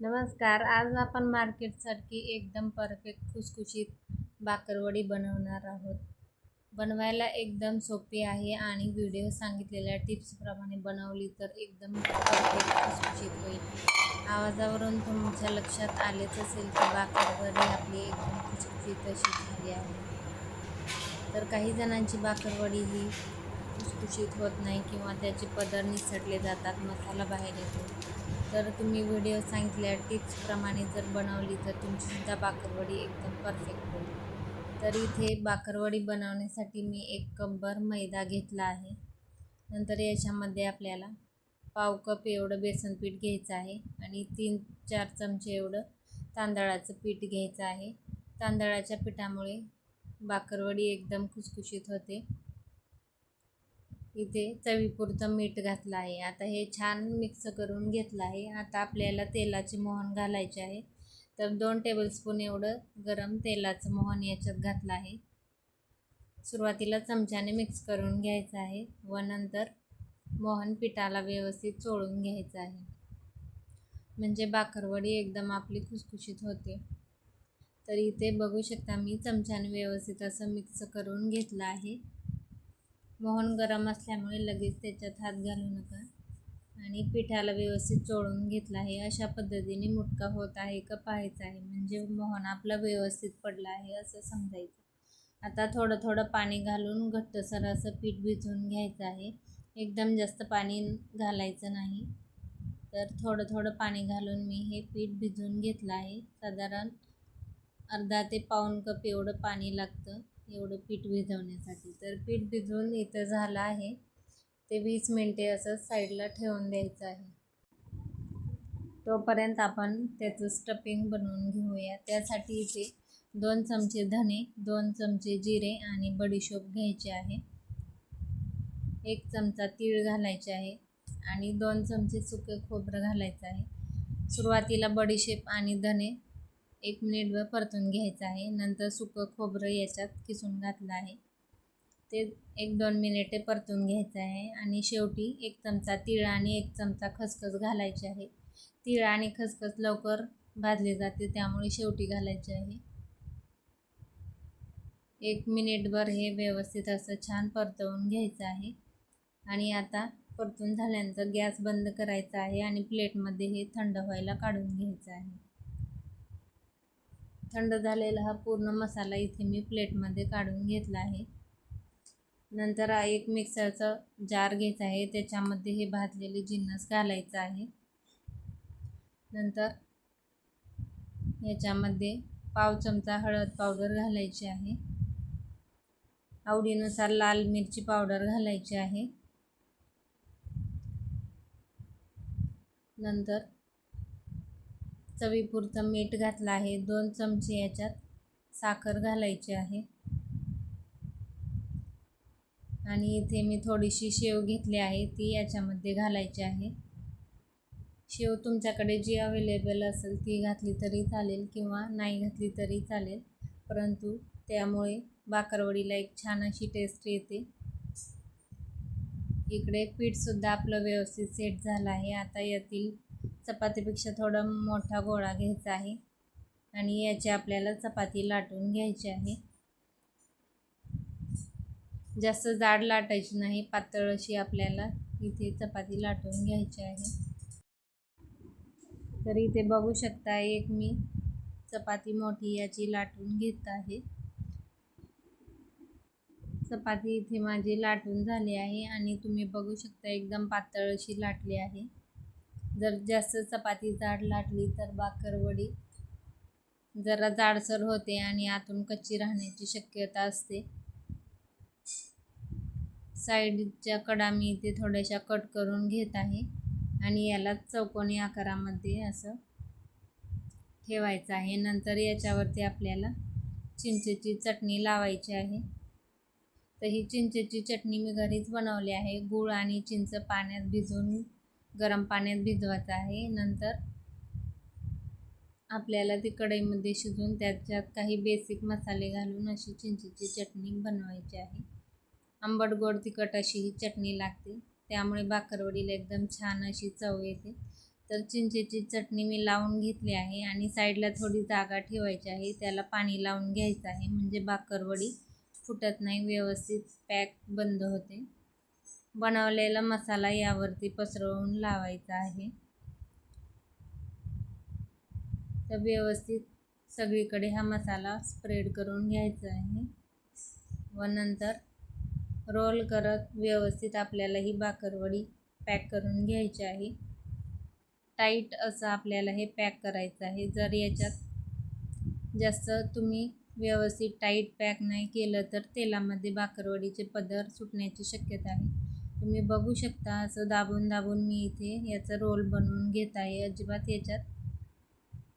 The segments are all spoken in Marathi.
नमस्कार. आज आपण मार्केटसारखी एकदम परफेक्ट खुसखुशीत बाकरवडी बनवणार आहोत. बनवायला एकदम सोपी आहे आणि व्हिडिओ सांगितलेल्या टिप्सप्रमाणे बनवली तर एकदम परफेक्ट खुसखुशीत होईल. आवाजावरून तुमच्या लक्षात आलेच असेल की बाकरवडी आपली एकदम खुसखुशीत अशी झाली आहे. तर काही जणांची बाकरवडी ही खुसखुशीत होत नाही किंवा त्याचे पदर निसटले जातात मसाला बाहेर येतो. तर तुम्ही व्हिडिओ सांगितल्या टिप्सप्रमाणे जर बनवली तर तुमचीसुद्धा बाकरवडी एकदम परफेक्ट होईल. तर इथे बाकरवडी बनवण्यासाठी मी एक कपभर मैदा घेतला आहे. नंतर याच्यामध्ये आपल्याला पाव कप एवढं बेसन पीठ घ्यायचं आहे आणि तीन चार चमचे एवढं तांदळाचं पीठ घ्यायचं आहे. तांदळाच्या पिठामुळे बाकरवडी एकदम खुसखुशीत होते. इथे चवीपुरतं मीठ घातलं आहे. आता हे छान मिक्स करून घेतलं आहे. आता आपल्याला तेलाचे मोहन घालायचे आहे. तर दोन टेबलस्पून एवढं गरम तेलाचं मोहन याच्यात घातलं आहे. सुरुवातीला चमच्याने मिक्स करून घ्यायचं आहे व नंतर मोहन पिठाला व्यवस्थित चोळून घ्यायचं आहे. म्हणजे बाकरवडी एकदम आपली खुसखुशीत होते. तर इथे बघू शकता मी चमच्याने व्यवस्थित असं मिक्स करून घेतलं आहे. मोहन गरम असल्यामुळे लगेच त्याच्यात हात घालू नका. आणि पिठाला व्यवस्थित चोळून घेतला आहे. अशा पद्धतीने मुटका होत आहे का पाहायचं आहे. म्हणजे मोहन आपला व्यवस्थित पडला आहे असं समजायचं. आता थोडं थोडं पाणी घालून घट्टसर असं पीठ भिजवून घ्यायचं आहे. एकदम जास्त पाणी घालायचं नाही. तर थोडं थोडं पाणी घालून मी हे पीठ भिजवून घेतलं आहे. साधारण अर्धा ते पाऊण कप एवढं पाणी लागतं. एवढं पीठ भिजवण्यासाठी. तर पीठ भिजवून इथं झालं आहे. ते वीस मिनटे असं साईडला ठेवून द्यायचं आहे. तोपर्यंत आपण त्याचं स्टफिंग बनवून घेऊया. त्यासाठी इथे दोन चमचे धने दोन चमचे जिरे आणि बडीशोप घ्यायचे आहे. एक चमचा तीळ घालायचे आहे आणि दोन चमचे सुके खोबरं घालायचं आहे. सुरुवातीला बडीशेप आणि धने एक मिनिटभर परतून घ्यायचं आहे. नंतर सुकं खोबरं याच्यात किसून घातलं आहे. ते एक दोन मिनिटे परतून घ्यायचं आहे आणि शेवटी एक चमचा तीळ आणि एक चमचा खसखस घालायचे आहे. तीळ आणि खसखस लवकर भाजली जाते त्यामुळे शेवटी घालायचे आहे. एक मिनिटभर हे व्यवस्थित असं छान परतवून घ्यायचं आहे. आणि आता परतून झाल्यानंतर गॅस बंद करायचा आहे आणि प्लेटमध्ये हे थंड व्हायला काढून घ्यायचं आहे. थंड झालेला हा पूर्ण मसाला इथे मी प्लेटमध्ये काढून घेतला आहे. नंतर एक मिक्सरचा जार घ्यायचा आहे. त्याच्यामध्ये हे भाजलेले जिन्नस घालायचं आहे. नंतर याच्यामध्ये पाव चमचा हळद पावडर घालायची आहे. आवडीनुसार लाल मिरची पावडर घालायची आहे. नंतर चवीपुरतं मीठ घातलं आहे. दोन चमचे याच्यात साखर घालायची आहे. आणि इथे मी थोडीशी शेव घेतली आहे. ती याच्यामध्ये घालायची आहे. शेव तुमच्याकडे जी अवेलेबल असेल ती घातली तरी चालेल किंवा नाही घातली तरी चालेल. परंतु त्यामुळे बाकरवडीला एक छान अशी टेस्ट येते. इकडे पीठसुद्धा आपलं व्यवस्थित सेट झालं आहे. आता यातील चपातीपेक्षा थोडा मोठा गोळा घ्यायचा आहे. आणि याची आपल्याला चपाती लाटून घ्यायची आहे. जास्त जाड लाटायची नाही पातळ अशी आपल्याला इथे चपाती लाटून घ्यायची आहे. तर इथे बघू शकता एक मी चपाती मोठी याची लाटून घेत आहे. चपाती इथे माझी लाटून झाली आहे आणि तुम्ही बघू शकता एकदम पातळ अशी लाटली आहे. जर जास्त चपाती जाड लाटली तर बाकरवडी जरा जाडसर होते आणि आतून कच्ची राहण्याची शक्यता असते. साईडच्या कडा मी इथे थोड्याशा कट करून घेत आहे आणि याला चौकोनी आकारामध्ये असं ठेवायचं आहे. नंतर याच्यावरती आपल्याला चिंचेची चटणी लावायची आहे. तर ही चिंचेची चटणी मी घरीच बनवली आहे. गूळ आणि चिंच पाण्यात भिजवून गरम पाण्यात भिजवायचं आहे. नंतर आपल्याला ती कढईमध्ये शिजून त्याच्यात काही बेसिक मसाले घालून अशी चिंचेची चटणी बनवायची आहे. आंबट गोड तिखट अशी ही चटणी लागते. त्यामुळे बाकरवडीला एकदम छान अशी चव येते. तर चिंचेची चटणी मी लावून घेतली आहे आणि साईडला थोडी जागा ठेवायची आहे. त्याला पाणी लावून घ्यायचं आहे. म्हणजे बाकरवडी फुटत नाही व्यवस्थित पॅक बंद होते. बनवलेला मसाला यावरती पसरवून लावायचा आहे. तर व्यवस्थित सगळीकडे हा मसाला स्प्रेड करून घ्यायचा आहे. व नंतर रोल करत व्यवस्थित आपल्याला ही बाकरवडी पॅक करून घ्यायची आहे. टाईट असं आपल्याला हे पॅक करायचं आहे. जर याच्यात जास्त तुम्ही व्यवस्थित टाईट पॅक नाही केलं तर तेलामध्ये बाकरवडीचे पदर सुटण्याची शक्यता आहे. तुम्ही बघू शकता असं दाबून दाबून मी इथे याचा रोल बनवून घेत आहे. अजिबात याच्यात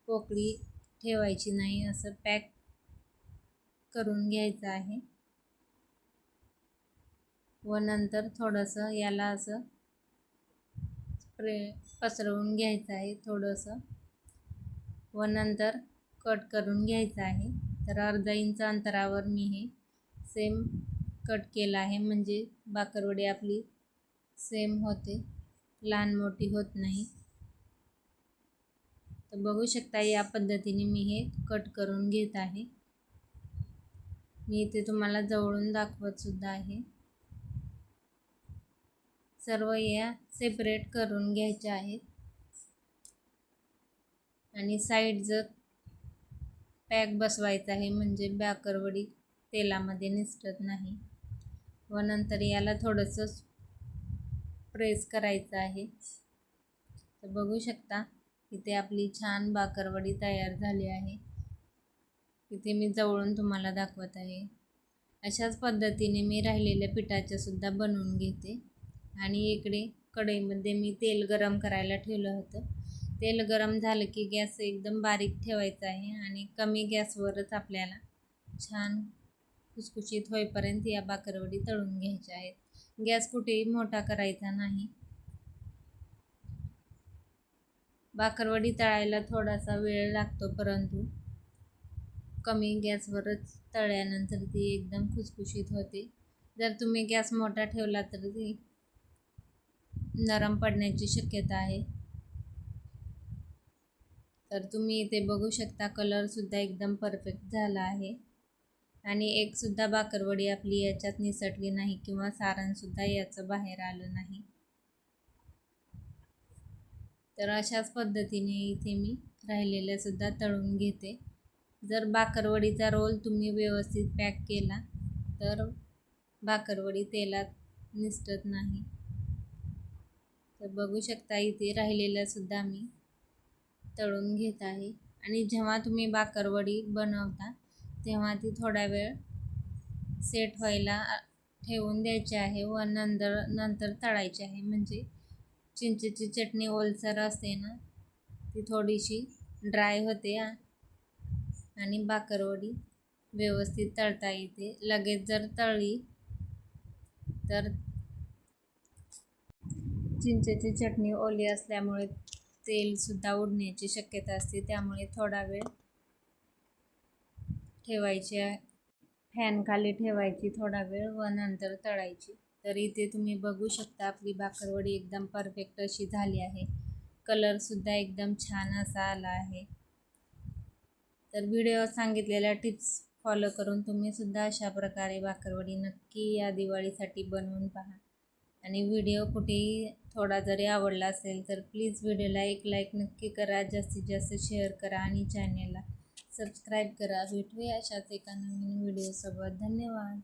पोकळी ठेवायची नाही असं पॅक करून घ्यायचं आहे. व नंतर थोडंसं याला असं स्प्रे पसरवून घ्यायचं आहे थोडंसं. व नंतर कट करून घ्यायचं आहे. तर अर्धा इंच अंतरावर मी हे सेम कट केलं आहे. म्हणजे बाकरवडी आपली सेम होते. लहान मोठी होत नाही. तर बघू शकता या पद्धतीने मी हे कट करून घेत आहे. मी इथे तुम्हाला जवळून दाखवत सुद्धा आहे. सर्व या सेपरेट करून घ्यायच्या आहेत. आणि साईड जर पॅक बसवायचा आहे म्हणजे बॅकरवडी तेलामध्ये निसटत नाही. व नंतर याला थोडंसं प्रेस करायचं आहे. तर बघू शकता इथे आपली छान बाकरवडी तयार झाली आहे. इथे मी जवळून तुम्हाला दाखवत आहे. अशाच पद्धतीने मी राहिलेल्या पिठाच्यासुद्धा बनवून घेते. आणि इकडे कढईमध्ये मी तेल गरम करायला ठेवलं होतं. तेल गरम झालं की गॅस एकदम बारीक ठेवायचा आहे आणि कमी गॅसवरच आपल्याला छान खुसखुशीत होईपर्यंत या बाकरवडी तळून घ्यायच्या आहेत. गॅस कुठेही मोठा करायचा नाही. बाकरवडी तळायला थोडासा वेळ लागतो परंतु कमी गॅसवरच तळल्यानंतर ती एकदम खुसखुशीत होते. जर तुम्ही गॅस मोठा ठेवला तर ती नरम पडण्याची शक्यता आहे. तर तुम्ही इथे बघू शकता कलरसुद्धा एकदम परफेक्ट झाला आहे. आणि एकसुद्धा बाकरवडी आपली याच्यात निसटली नाही किंवा सारणसुद्धा याचं बाहेर आलं नाही. तर अशाच पद्धतीने इथे मी राहिलेल्यासुद्धा तळून घेते. जर बाकरवडीचा रोल तुम्ही व्यवस्थित पॅक केला तर बाकरवडी तेलात निसटत नाही. तर बघू शकता इथे राहिलेल्यासुद्धा मी तळून घेत आहे. आणि जेव्हा तुम्ही बाकरवडी बनवता तेव्हा ती थोडा वेळ सेट व्हायला ठेवून द्यायची आहे व नंतर नंतर तळायची आहे. म्हणजे चिंचेची चटणी ओलसर असते ना ती थोडीशी ड्राय होते आणि बाकरवडी व्यवस्थित तळता येते. लगेच जर तळली तर चिंचेची चटणी ओली असल्यामुळे तेलसुद्धा उडण्याची शक्यता असते. त्यामुळे थोडा वेळ ठेवायची फॅन खाली ठेवायची थोडा वेळ व नंतर तळायची. तर इथे तुम्ही बघू शकता आपली भाकरवडी एकदम परफेक्ट अशी झाली आहे. कलरसुद्धा एकदम छान असा आला आहे. तर व्हिडिओ सांगितलेल्या टिप्स फॉलो करून तुम्हीसुद्धा अशा प्रकारे भाकरवडी नक्की या दिवाळीसाठी बनवून पहा. आणि व्हिडिओ कुठेही थोडा जरी आवडला असेल तर प्लीज व्हिडिओला एक लाईक नक्की करा. जास्तीत जास्त शेअर करा आणि चॅनेलला सबस्क्राईब करा. भेटूया अशाच एका नवीन व्हिडिओसोबत धन्यवाद.